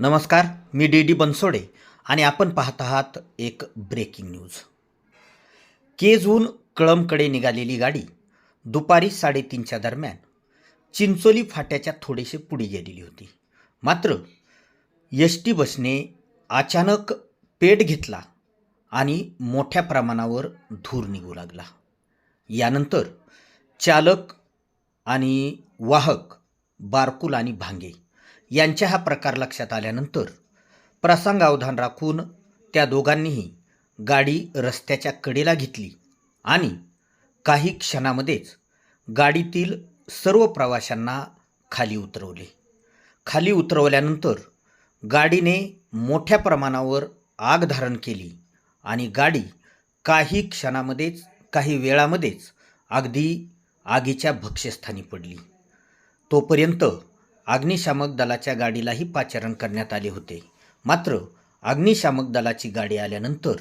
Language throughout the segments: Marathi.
नमस्कार मी डी डी बनसोडे आणि आपण पाहत आहात एक ब्रेकिंग न्यूज केजहून कळमकडे निघालेली गाडी दुपारी साडेतीनच्या दरम्यान चिंचोली फाट्याच्या थोडेसे पुढे गेलेली होती. मात्र एस टी बसने अचानक पेट घेतला आणि मोठ्या प्रमाणावर धूर निघू लागला. यानंतर चालक आणि वाहक बारकुल आणि भांगे यांच्या हा प्रकार लक्षात आल्यानंतर प्रसंगावधान राखून त्या दोघांनीही गाडी रस्त्याच्या कडेला घेतली आणि काही क्षणामध्येच गाडीतील सर्व प्रवाशांना खाली उतरवले. खाली उतरवल्यानंतर गाडीने मोठ्या प्रमाणावर आग धारण केली आणि गाडी काही क्षणामध्येच काही वेळामध्येच अगदी आगीच्या भक्ष्यस्थानी पडली. तोपर्यंत अग्निशामक दलाच्या गाडीलाही पाचारण करण्यात आले होते. मात्र अग्निशामक दलाची गाडी आल्यानंतर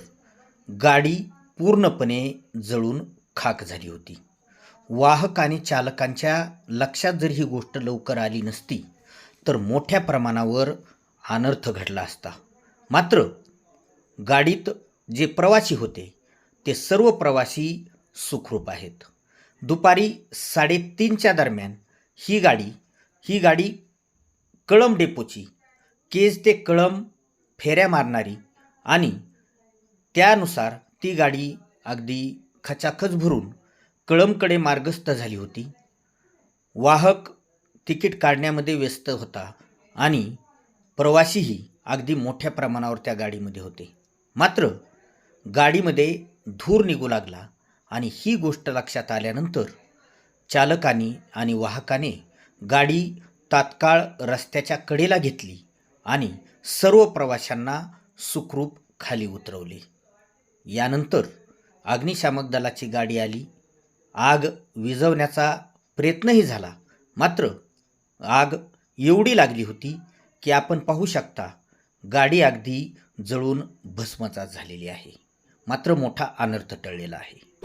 गाडी पूर्णपणे जळून खाक झाली होती. वाहक आणि चालकांच्या लक्षात जर ही गोष्ट लवकर आली नसती तर मोठ्या प्रमाणावर अनर्थ घडला असता. मात्र गाडीत जे प्रवासी होते ते सर्व प्रवासी सुखरूप आहेत. दुपारी साडेतीनच्या दरम्यान ही गाडी ही गाडी कळम डेपोची. केज ते कळम फेऱ्या मारणारी आणि त्यानुसार ती गाडी अगदी खचाखच भरून कळमकडे मार्गस्थ झाली होती. वाहक तिकीट काढण्यामध्ये व्यस्त होता आणि प्रवासीही अगदी मोठ्या प्रमाणावर त्या गाडीमध्ये होते. मात्र गाडीमध्ये धूर निघू लागला आणि ही गोष्ट लक्षात आल्यानंतर चालकाने आणि वाहकाने गाडी तात्काळ रस्त्याच्या कडेला घेतली आणि सर्व प्रवाशांना सुखरूप खाली उतरवले. यानंतर अग्निशामक दलाची गाडी आली. आग विझवण्याचा प्रयत्नही झाला. मात्र आग एवढी लागली होती की आपण पाहू शकता गाडी अगदी जळून भस्मचा झालेली आहे. मात्र मोठा अनर्थ टळलेला आहे.